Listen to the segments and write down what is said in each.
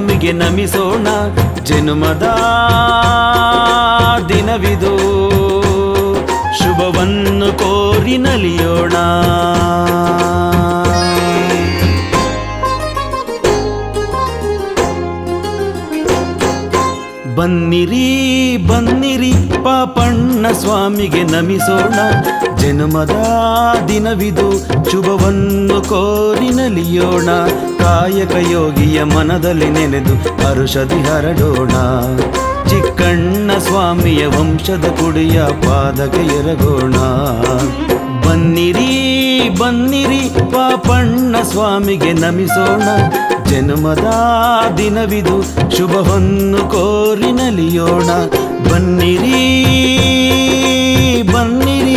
ಸ್ವಾಮಿಗೆ ನಮಿಸೋಣ ಜನುಮದ ದಿನವಿದು. ಶುಭವನ್ನು ಕೋರಿ ನಲಿಯೋಣ. ಬನ್ನಿರಿ ಬನ್ನಿರಿ, ಪಾಪಣ್ಣ ಸ್ವಾಮಿಗೆ ನಮಿಸೋಣ. ಜನ್ಮದ ದಿನವಿದು, ಶುಭವನ್ನು ಕೋರಿ ನಲಿಯೋಣ. ಕಾಯಕ ಯೋಗಿಯ ಮನದಲ್ಲಿ ನೆನೆದು ಅರುಷಧಿ ಹರಡೋಣ. ಚಿಕ್ಕಣ್ಣ ಸ್ವಾಮಿಯ ವಂಶದ ಕುಡಿಯ ಪಾದಕ್ಕೆ ಎರಗೋಣ. ಬನ್ನಿರಿ ಬನ್ನಿರಿ ಪಾಪಣ್ಣ ಸ್ವಾಮಿಗೆ ನಮಿಸೋಣ. ಜನ್ಮದ ದಿನವಿದು ಶುಭವನ್ನು ಕೋರಿ ನಲಿಯೋಣ. ಬನ್ನಿರಿ ಬನ್ನಿರಿ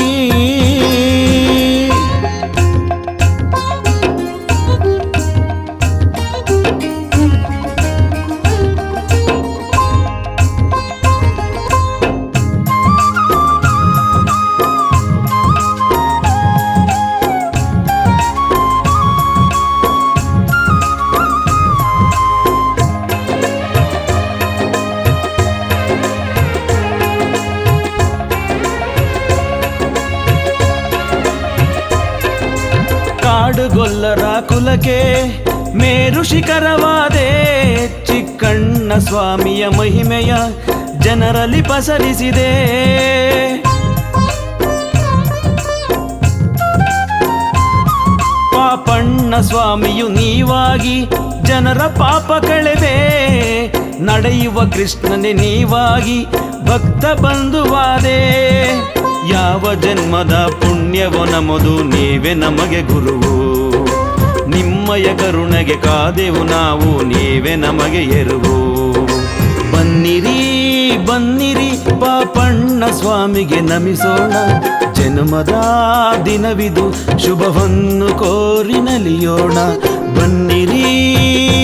ಕಾಡುಗೊಲ್ಲರ ಕುಲಕ್ಕೆ ಮೇರು ಶಿಖರವಾದೆ ಚಿಕ್ಕಣ್ಣ ಸ್ವಾಮಿಯ ಮಹಿಮೆಯ ಜನರಲ್ಲಿ ಪಸರಿಸಿದೆ. ಪಾಪಣ್ಣ ಸ್ವಾಮಿಯು ನೀವಾಗಿ ಜನರ ಪಾಪ ಕಳೆದೆ. ನಡೆಯುವ ಕೃಷ್ಣನೇ ನೀವಾಗಿ ಭಕ್ತ ಬಂಧುವಾದೆ. ಯಾವ ಜನ್ಮದ ಪುಣ್ಯವ ನಮದು ನೀವೇ ನಮಗೆ ಗುರುವು. ನಿಮ್ಮಯ ಕರುಣೆಗೆ ಕಾದೆವು ನಾವು, ನೀವೇ ನಮಗೆ ಎರುವು. ಬನ್ನಿರಿ ಬನ್ನಿರಿ, ಪಾಪಣ್ಣ ಸ್ವಾಮಿಗೆ ನಮಿಸೋಣ. ಜನ್ಮದ ದಿನವಿದು ಶುಭವನ್ನು ಕೋರಿ ನಲಿಯೋಣ ಬನ್ನಿರೀ ಬನ್ನಿರಿ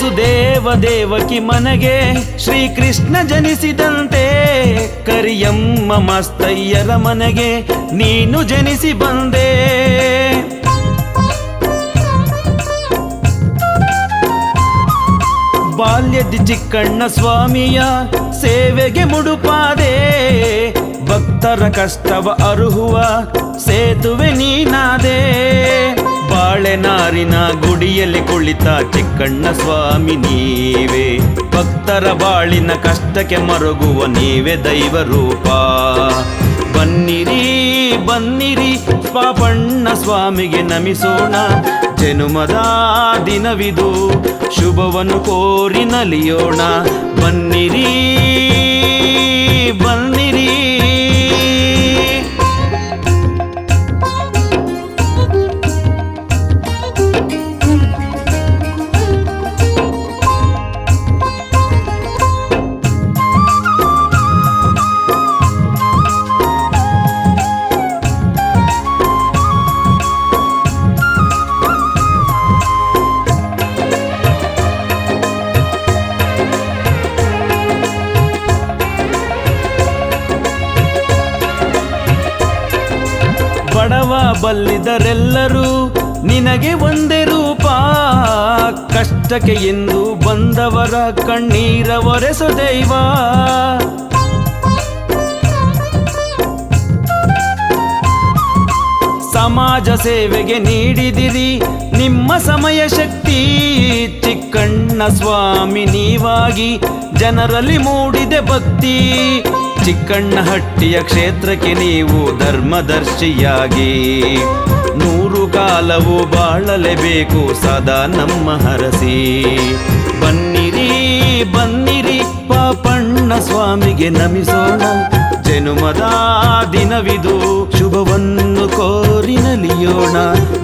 ವಸುದೇವ ದೇವಕಿ ಮನೆಗೆ ಶ್ರೀಕೃಷ್ಣ ಜನಿಸಿದಂತೆ. ಕರಿಯಮ್ಮ ಮಸ್ತಯ್ಯರ ಮನೆಗೆ ನೀನು ಜನಿಸಿ ಬಂದೆ. ಬಾಲ್ಯದ ಚಿಕ್ಕಣ್ಣ ಸ್ವಾಮಿಯ ಸೇವೆಗೆ ಮುಡುಪಾದೆ. ಭಕ್ತರ ಕಷ್ಟವ ಅರುಹುವ ಸೇತುವೆ ನೀನಾದೆ. ಬಾಳೆನಾರಿನ ಗುಡಿಯಲ್ಲಿ ಕುಳಿತ ಚಿಕ್ಕಣ್ಣ ಸ್ವಾಮಿ ನೀವೇ. ಭಕ್ತರ ಬಾಳಿನ ಕಷ್ಟಕ್ಕೆ ಮರುಗುವ ನೀವೇ ದೈವ ರೂಪ. ಬನ್ನಿರಿ ಬನ್ನಿರಿ ಪಾಪಣ್ಣ ಸ್ವಾಮಿಗೆ ನಮಿಸೋಣ. ಜನುಮದ ದಿನವಿದು, ಶುಭವನ್ನು ಕೋರಿ ನಲಿಯೋಣ. ಬನ್ನಿರಿ ಬಲ್ಲಿದರೆಲ್ಲರೂ ನಿನಗೆ ಒಂದೇ ರೂಪ. ಕಷ್ಟಕ್ಕೆ ಎಂದು ಬಂದವರ ಕಣ್ಣೀರ ಒರೆಸು ದೈವ. ಸಮಾಜ ಸೇವೆಗೆ ನೀಡಿದಿರಿ ನಿಮ್ಮ ಸಮಯ ಶಕ್ತಿ. ಚಿಕ್ಕಣ್ಣ ಸ್ವಾಮಿ ನೀವಾಗಿ ಜನರಲ್ಲಿ ಮೂಡಿದೆ ಭಕ್ತಿ. ಚಿಕ್ಕಣ್ಣ ಹಟ್ಟಿಯ ಕ್ಷೇತ್ರಕ್ಕೆ ನೀವು ಧರ್ಮದರ್ಶಿಯಾಗಿ. ನೂರು ಕಾಲವು ಬಾಳಲೇಬೇಕು ಸದಾ ನಮ್ಮ ಹರಸಿ. ಬನ್ನಿರಿ ಬನ್ನಿರಿ, ಪಾಪಣ್ಣ ಸ್ವಾಮಿಗೆ ನಮಿಸೋಣ. ಜನುಮದ ದಿನವಿದು, ಶುಭವನ್ನು ಕೋರಿ ನಲಿಯೋಣ ಬನ್ನಿರಿ